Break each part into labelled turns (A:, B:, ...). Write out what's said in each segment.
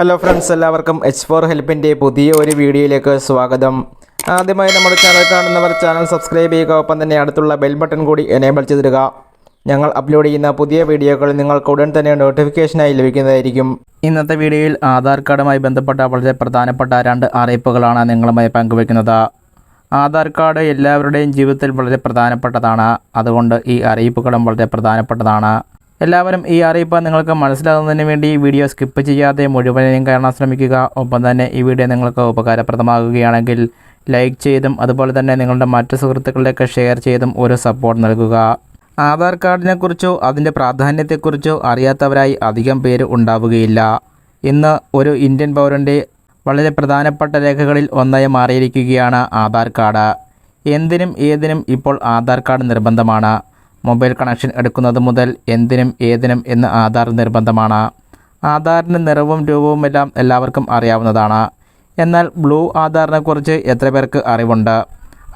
A: Hello friends എല്ലാവർക്കും H four ഹെൽപ്പിന്റെ പുതിയ ഒരു വീഡിയോയിലേക്ക് സ്വാഗതം. ആദ്യമായി നമ്മുടെ ചാനൽ കാണുന്നവർ ചാനൽ സബ്സ്ക്രൈബ് ചെയ്യുക ഒപ്പം തന്നെ അടുത്തുള്ള ബെൽ ബട്ടൺ കൂടി എനേബിൾ ചെയ്തിടുക. ഞങ്ങൾ അപ്ലോഡ് ചെയ്യുന്ന പുതിയ വീഡിയോകൾ നിങ്ങൾക്ക് ഉടൻ തന്നെ നോട്ടിഫിക്കേഷനായി ലഭിക്കുന്നതായിരിക്കും. ഇന്നത്തെ വീഡിയോയിൽ ആധാർ കാർഡുമായി ബന്ധപ്പെട്ട വളരെ പ്രധാനപ്പെട്ട രണ്ട് അറിയിപ്പുകളാണ് നിങ്ങളുമായി പങ്കുവയ്ക്കുന്നത് ആധാർ കാർഡ് എല്ലാവരുടെയും ജീവിതത്തിൽ വളരെ പ്രധാനപ്പെട്ടതാണ്. അതുകൊണ്ട് ഈ അറിയിപ്പുകളും വളരെ പ്രധാനപ്പെട്ടതാണ്. എല്ലാവരും ഈ അറിയിപ്പ് നിങ്ങൾക്ക് മനസ്സിലാകുന്നതിന് വേണ്ടി ഈ വീഡിയോ സ്കിപ്പ് ചെയ്യാതെ മുഴുവനും കാണാൻ ശ്രമിക്കുക. ഒപ്പം തന്നെ ഈ വീഡിയോ നിങ്ങൾക്ക് ഉപകാരപ്രദമാകുകയാണെങ്കിൽ ലൈക്ക് ചെയ്തും അതുപോലെ തന്നെ നിങ്ങളുടെ മറ്റു സുഹൃത്തുക്കളിലേക്ക് ഷെയർ ചെയ്തും ഒരു സപ്പോർട്ട് നൽകുക. ആധാർ കാർഡിനെക്കുറിച്ചോ അതിന്റെ പ്രാധാന്യത്തെക്കുറിച്ചോ അറിയാത്തവരായി അധികം പേര് ഉണ്ടാവുകയില്ല. ഇന്ന് ഒരു ഇന്ത്യൻ പൗരന്റെ വളരെ പ്രധാനപ്പെട്ട രേഖകളിൽ ഒന്നായി മാറിയിരിക്കുകയാണ് ആധാർ കാർഡ്. എന്തിനും ഏതിനും ഇപ്പോൾ ആധാർ കാർഡ് നിർബന്ധമാണ്. മൊബൈൽ കണക്ഷൻ എടുക്കുന്നത് മുതൽ എന്തിനും ഏതിനും എന്ന് ആധാർ നിർബന്ധമാണ്. ആധാറിന്റെ നിറവും രൂപവുമെല്ലാം എല്ലാവർക്കും അറിയാവുന്നതാണ്. എന്നാൽ ബ്ലൂ ആധാറിനെക്കുറിച്ച് എത്ര പേർക്ക് അറിവുണ്ട്?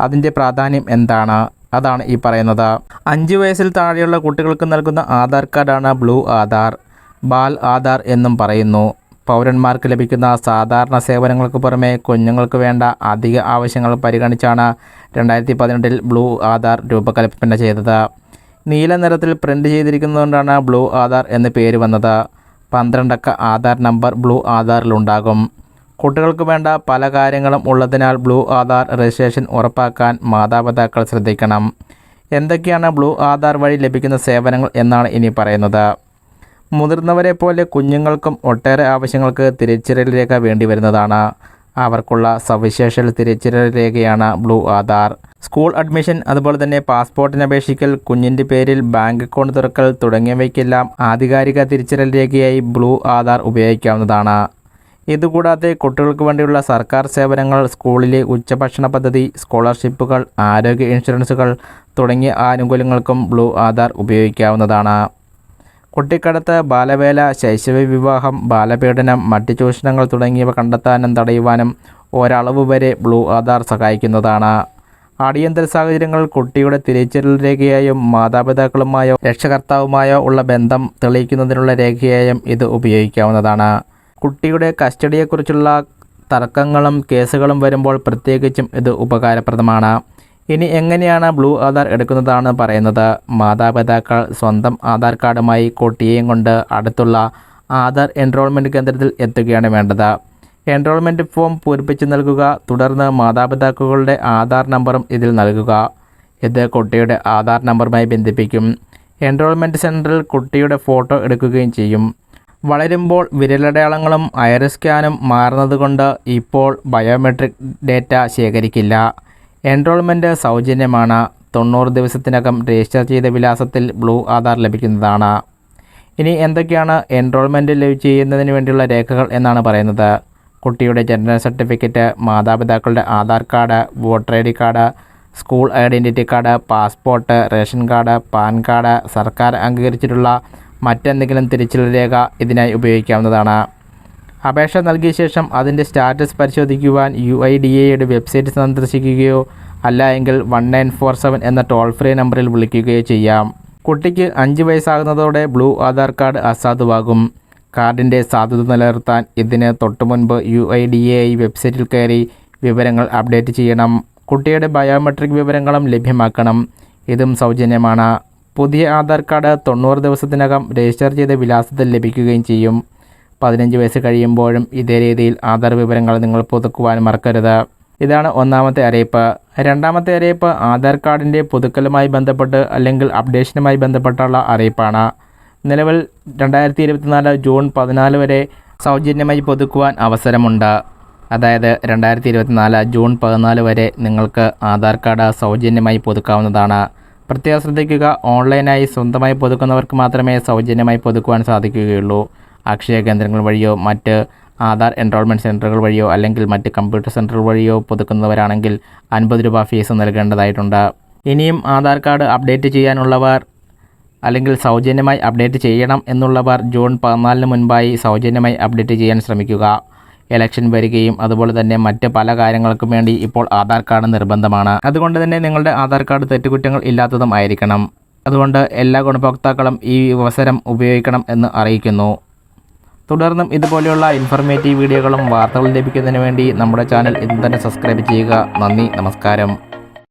A: അതിന്റെ പ്രാധാന്യം എന്താണ്? അതാണ് ഈ പറയുന്നത്. അഞ്ച് വയസ്സിൽ താഴെയുള്ള കുട്ടികൾക്ക് നൽകുന്ന ആധാർ കാർഡാണ് ബ്ലൂ ആധാർ. ബാൽ ആധാർ എന്നും പറയുന്നു. പൗരന്മാർക്ക് ലഭിക്കുന്ന സാധാരണ സേവനങ്ങൾക്ക് പുറമെ കുഞ്ഞുങ്ങൾക്ക് വേണ്ട അധിക ആവശ്യങ്ങൾ പരിഗണിച്ചാണ് രണ്ടായിരത്തി പതിനെട്ടിൽ ബ്ലൂ ആധാർ രൂപകൽപ്പന ചെയ്തത്. നീല നിറത്തിൽ പ്രിന്റ് ചെയ്തിരിക്കുന്നതുകൊണ്ടാണ് ബ്ലൂ ആധാർ എന്ന പേര് വന്നത്. പന്ത്രണ്ടക്ക ആധാർ നമ്പർ ബ്ലൂ ആധാറിലുണ്ടാകും. കുട്ടികൾക്ക് വേണ്ട പല കാര്യങ്ങളും ഉള്ളതിനാൽ ബ്ലൂ ആധാർ രജിസ്ട്രേഷൻ ഉറപ്പാക്കാൻ മാതാപിതാക്കൾ ശ്രദ്ധിക്കണം. എന്തൊക്കെയാണ് ബ്ലൂ ആധാർ വഴി ലഭിക്കുന്ന സേവനങ്ങൾ എന്നാണ് ഇനി പറയുന്നത്. മുതിർന്നവരെ പോലെ കുഞ്ഞുങ്ങൾക്കും ഒട്ടേറെ ആവശ്യങ്ങൾക്ക് തിരിച്ചറിയൽ രേഖ വേണ്ടി വരുന്നതാണ് അവർക്കുള്ള സവിശേഷ തിരിച്ചറിയൽ രേഖയാണ് ബ്ലൂ ആധാർ. സ്കൂൾ അഡ്മിഷൻ അതുപോലെ തന്നെ പാസ്പോർട്ടിന് അപേക്ഷിക്കൽ കുഞ്ഞിന്റെ പേരിൽ ബാങ്ക് അക്കൗണ്ട് തുറക്കൽ തുടങ്ങിയവയ്ക്കെല്ലാം ആധികാരിക തിരിച്ചറിയൽ രേഖയായി ബ്ലൂ ആധാർ ഉപയോഗിക്കാവുന്നതാണ്. ഇതുകൂടാതെ കുട്ടികൾക്ക് വേണ്ടിയുള്ള സർക്കാർ സേവനങ്ങൾ സ്കൂളിലെ ഉച്ചഭക്ഷണ പദ്ധതി സ്കോളർഷിപ്പുകൾ ആരോഗ്യ ഇൻഷുറൻസുകൾ തുടങ്ങിയ ആനുകൂല്യങ്ങൾക്കും ബ്ലൂ ആധാർ ഉപയോഗിക്കാവുന്നതാണ്. കുട്ടിക്കടത്ത് ബാലവേല ശൈശവ വിവാഹം ബാലപീഡനം മറ്റു ചൂഷണങ്ങൾ തുടങ്ങിയവ കണ്ടെത്താനും തടയുവാനും ഒരളവ് വരെ ബ്ലൂ ആധാർ സഹായിക്കുന്നതാണ്. അടിയന്തര സാഹചര്യങ്ങൾ കുട്ടിയുടെ തിരിച്ചറിയൽ രേഖയായും മാതാപിതാക്കളുമായോ രക്ഷകർത്താവുമായോ ഉള്ള ബന്ധം തെളിയിക്കുന്നതിനുള്ള രേഖയായും ഇത് ഉപയോഗിക്കാവുന്നതാണ്. കുട്ടിയുടെ കസ്റ്റഡിയെക്കുറിച്ചുള്ള തർക്കങ്ങളും കേസുകളും വരുമ്പോൾ പ്രത്യേകിച്ചും ഇത് ഉപകാരപ്രദമാണ്. ഇനി എങ്ങനെയാണ് ബ്ലൂ ആധാർ എടുക്കുന്നതാണ് പറയുന്നത്? മാതാപിതാക്കൾ സ്വന്തം ആധാർ കാർഡുമായി കുട്ടിയെയും കൊണ്ട് അടുത്തുള്ള ആധാർ എൻറോൾമെന്റ് കേന്ദ്രത്തിൽ എത്തുകയാണ് വേണ്ടത്. എൻറോൾമെന്റ് ഫോം പൂരിപ്പിച്ച് നൽകുക. തുടർന്ന് മാതാപിതാക്കളുടെ ആധാർ നമ്പറും ഇതിൽ നൽകുക. ഇത് കുട്ടിയുടെ ആധാർ നമ്പറുമായി ബന്ധിപ്പിക്കും. എൻറോൾമെന്റ് സെന്ററിൽ കുട്ടിയുടെ ഫോട്ടോ എടുക്കുകയും ചെയ്യും. വളരുമ്പോൾ വിരലടയാളങ്ങളും അയർ സ്കാനും മാറുന്നതുകൊണ്ട് ഇപ്പോൾ ബയോമെട്രിക് ഡേറ്റ ശേഖരിക്കില്ല. എൻറോൾമെന്റ് സൗജന്യമാണ്. തൊണ്ണൂറ് ദിവസത്തിനകം രജിസ്റ്റർ ചെയ്ത വിലാസത്തിൽ ബ്ലൂ ആധാർ ലഭിക്കുന്നതാണ്. ഇനി എന്തൊക്കെയാണ് എൻറോൾമെന്റ് ലഭ്യ ചെയ്യുന്നതിന് വേണ്ടിയുള്ള രേഖകൾ എന്നാണ് പറയുന്നത്. കുട്ടിയുടെ ജനന സർട്ടിഫിക്കറ്റ് മാതാപിതാക്കളുടെ Aadhaar card voter I D card school identity card passport ration card pan card സർക്കാർ അംഗീകരിച്ചിട്ടുള്ള മറ്റെന്തെങ്കിലും തിരിച്ചറിയൽ രേഖ ഇതിനായി ഉപയോഗിക്കാവുന്നതാണ്. അപേക്ഷ നൽകിയ ശേഷം അതിന്റെ സ്റ്റാറ്റസ് പരിശോധിക്കുവാൻ യു ഐ ഡി എയുടെ വെബ്സൈറ്റ് സന്ദർശിക്കുകയോ അല്ല എങ്കിൽ വൺ നയൻ ഫോർ സെവൻ എന്ന ടോൾ ഫ്രീ നമ്പറിൽ വിളിക്കുകയോ ചെയ്യാം. കുട്ടിക്ക് അഞ്ച് വയസ്സാകുന്നതോടെ ബ്ലൂ ആധാർ കാർഡ് അസാധുവാകും. കാർഡിന്റെ സാധുത നിലനിർത്താൻ ഇതിന് തൊട്ടു മുൻപ് യു ഐ ഡി എ വെബ്സൈറ്റിൽ കയറി വിവരങ്ങൾ അപ്ഡേറ്റ് ചെയ്യണം. കുട്ടിയുടെ ബയോമെട്രിക് വിവരങ്ങളും ലഭ്യമാക്കണം. ഇതും സൗജന്യമാണ്. പുതിയ ആധാർ കാർഡ് തൊണ്ണൂറ് ദിവസത്തിനകം രജിസ്റ്റർ ചെയ്ത വിലാസത്തിൽ ലഭിക്കുകയും ചെയ്യും. പതിനഞ്ച് വയസ്സ് കഴിയുമ്പോഴും ഇതേ രീതിയിൽ ആധാർ വിവരങ്ങൾ നിങ്ങൾ പുതുക്കുവാൻ മറക്കരുത്. ഇതാണ് ഒന്നാമത്തെ അറിയിപ്പ്. രണ്ടാമത്തെ അറിയിപ്പ് ആധാർ കാർഡിന്റെ പുതുക്കലുമായി ബന്ധപ്പെട്ട് അല്ലെങ്കിൽ അപ്ഡേഷനുമായി ബന്ധപ്പെട്ടുള്ള അറിയിപ്പാണ്. നിലവിൽ രണ്ടായിരത്തി ഇരുപത്തിനാല് ജൂൺ പതിനാല് വരെ സൗജന്യമായി പുതുക്കുവാൻ അവസരമുണ്ട്. അതായത് രണ്ടായിരത്തി ഇരുപത്തിനാല് ജൂൺ പതിനാല് വരെ നിങ്ങൾക്ക് ആധാർ കാർഡ് സൗജന്യമായി പുതുക്കാവുന്നതാണ്. പ്രത്യേകം ശ്രദ്ധിക്കുക ഓൺലൈനായി സ്വന്തമായി പുതുക്കുന്നവർക്ക് മാത്രമേ സൗജന്യമായി പുതുക്കുവാൻ സാധിക്കുകയുള്ളൂ. അക്ഷയ കേന്ദ്രങ്ങൾ വഴിയോ മറ്റ് ആധാർ എൻറോൾമെന്റ് സെന്ററുകൾ വഴിയോ അല്ലെങ്കിൽ മറ്റ് കമ്പ്യൂട്ടർ സെന്ററുകൾ വഴിയോ പുതുക്കുന്നവരാണെങ്കിൽ അൻപത് രൂപ ഫീസ് നൽകേണ്ടതായിട്ടുണ്ട്. ഇനിയും ആധാർ കാർഡ് അപ്ഡേറ്റ് ചെയ്യാനുള്ളവർ അല്ലെങ്കിൽ സൗജന്യമായി അപ്ഡേറ്റ് ചെയ്യണം എന്നുള്ളവർ ജൂൺ പതിനാലിന് മുൻപായി സൗജന്യമായി അപ്ഡേറ്റ് ചെയ്യാൻ ശ്രമിക്കുക. ഇലക്ഷൻ വരികയും അതുപോലെ തന്നെ മറ്റ് പല കാര്യങ്ങൾക്കും വേണ്ടി ഇപ്പോൾ ആധാർ കാർഡ് നിർബന്ധമാണ്. അതുകൊണ്ട് തന്നെ നിങ്ങളുടെ ആധാർ കാർഡ് തെറ്റുകുറ്റങ്ങൾ ഇല്ലാത്തതും ആയിരിക്കണം. അതുകൊണ്ട് എല്ലാ ഗുണഭോക്താക്കളും ഈ അവസരം ഉപയോഗിക്കണം എന്ന് അറിയിക്കുന്നു. തുടർന്നും ഇതുപോലെയുള്ള ഇൻഫർമേറ്റീവ് വീഡിയോകളും വാർത്തകളും ലഭിക്കുന്നതിന് വേണ്ടി നമ്മുടെ ചാനൽ ഇന്ന് തന്നെ സബ്സ്ക്രൈബ് ചെയ്യുക. നന്ദി നമസ്കാരം.